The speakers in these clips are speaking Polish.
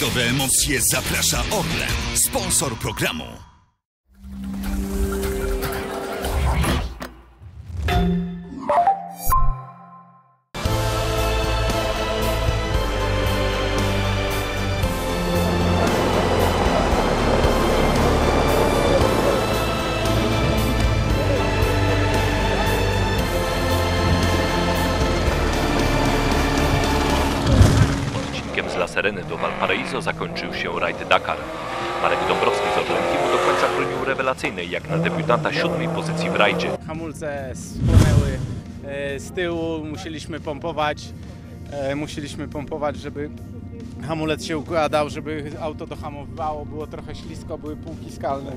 rajdowe emocje zaprasza Orlen, sponsor programu. Odcinkiem z La Sereny do Valparaiso zakończył się rajd Dakar. Marek Dąbrowski z Orlen Teamu do końca bronił rewelacyjnej jak na debiutanta siódmej pozycji w rajdzie. Hamulce spłonęły e, z tyłu, musieliśmy pompować, e, musieliśmy pompować, żeby hamulec się układał, żeby auto dohamowywało, było trochę ślisko, były półki skalne.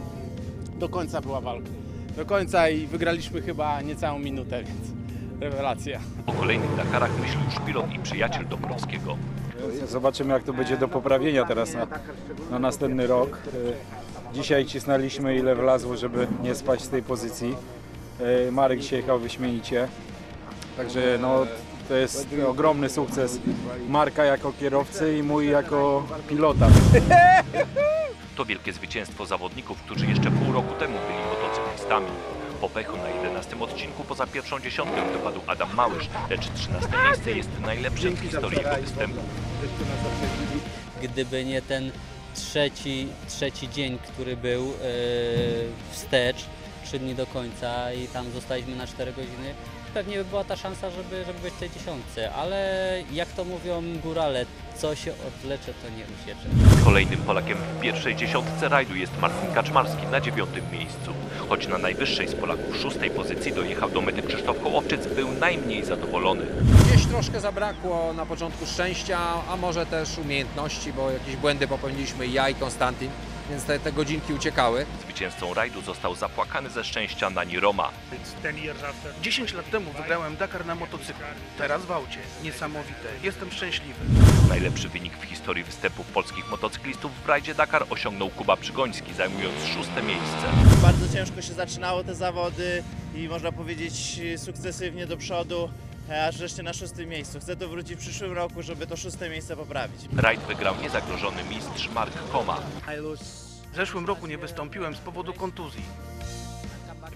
Do końca była walka. Do końca i wygraliśmy chyba niecałą minutę, więc rewelacja. O kolejnych Dakarach myśli już pilot i przyjaciel Dąbrowskiego. Zobaczymy jak to będzie do poprawienia teraz na, na następny rok. E, Dzisiaj cisnęliśmy ile wlazło, żeby nie spać z tej pozycji. E, Marek dzisiaj jechał wyśmienicie. Także no, to jest ogromny sukces Marka jako kierowcy i mój jako pilota. To wielkie zwycięstwo zawodników, którzy jeszcze pół roku temu byli motocyklistami. Po pechu. Na 11 odcinku poza pierwszą dziesiątkę dopadł Adam Małysz, lecz 13 miejsce jest najlepszym w historii jego występu. gdyby nie ten trzeci, trzeci dzień, który był e, wstecz, trzy dni do końca i tam zostaliśmy na 4 godziny, pewnie by była ta szansa, żeby, żeby być w tej dziesiątce, ale jak to mówią górale, co się odlecze, to nie usiecze. Kolejnym Polakiem w pierwszej dziesiątce rajdu jest Marcin Kaczmarski na dziewiątym miejscu. Choć na najwyższej z Polaków szóstej pozycji dojechał do mety Krzysztof Kołowczyc, był najmniej zadowolony. Gdzieś troszkę zabrakło na początku szczęścia, a może też umiejętności, bo jakieś błędy popełniliśmy ja i Konstantyn, więc te, te godzinki uciekały. Zwycięzcą rajdu został zapłakany ze szczęścia Nani Roma. 10 lat temu wygrałem Dakar na motocyklu. Teraz w aucie. Niesamowite. Jestem szczęśliwy. Najlepszy wynik w historii występów polskich motocyklistów w rajdzie Dakar osiągnął Kuba Przygoński, zajmując szóste miejsce. Bardzo ciężko się zaczynało te zawody i można powiedzieć sukcesywnie do przodu, aż wreszcie na szóstym miejscu. Chcę tu wrócić w przyszłym roku, żeby to szóste miejsce poprawić. Rajd wygrał niezagrożony mistrz Mark Koma. W zeszłym roku nie wystąpiłem z powodu kontuzji.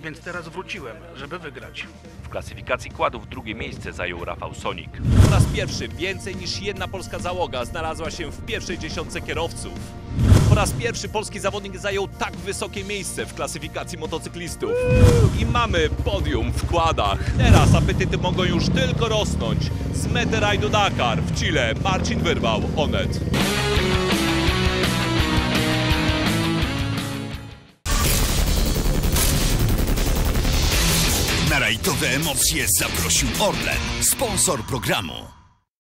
Więc teraz wróciłem, żeby wygrać. W klasyfikacji kładów drugie miejsce zajął Rafał Sonik. Po raz pierwszy więcej niż jedna polska załoga znalazła się w pierwszej dziesiątce kierowców. Po raz pierwszy polski zawodnik zajął tak wysokie miejsce w klasyfikacji motocyklistów. I mamy podium w kładach. Teraz apetyty mogą już tylko rosnąć. Z mety rajdu Dakar w Chile Marcin Wyrwał, Onet. Na emocje zaprosił Orlen, sponsor programu.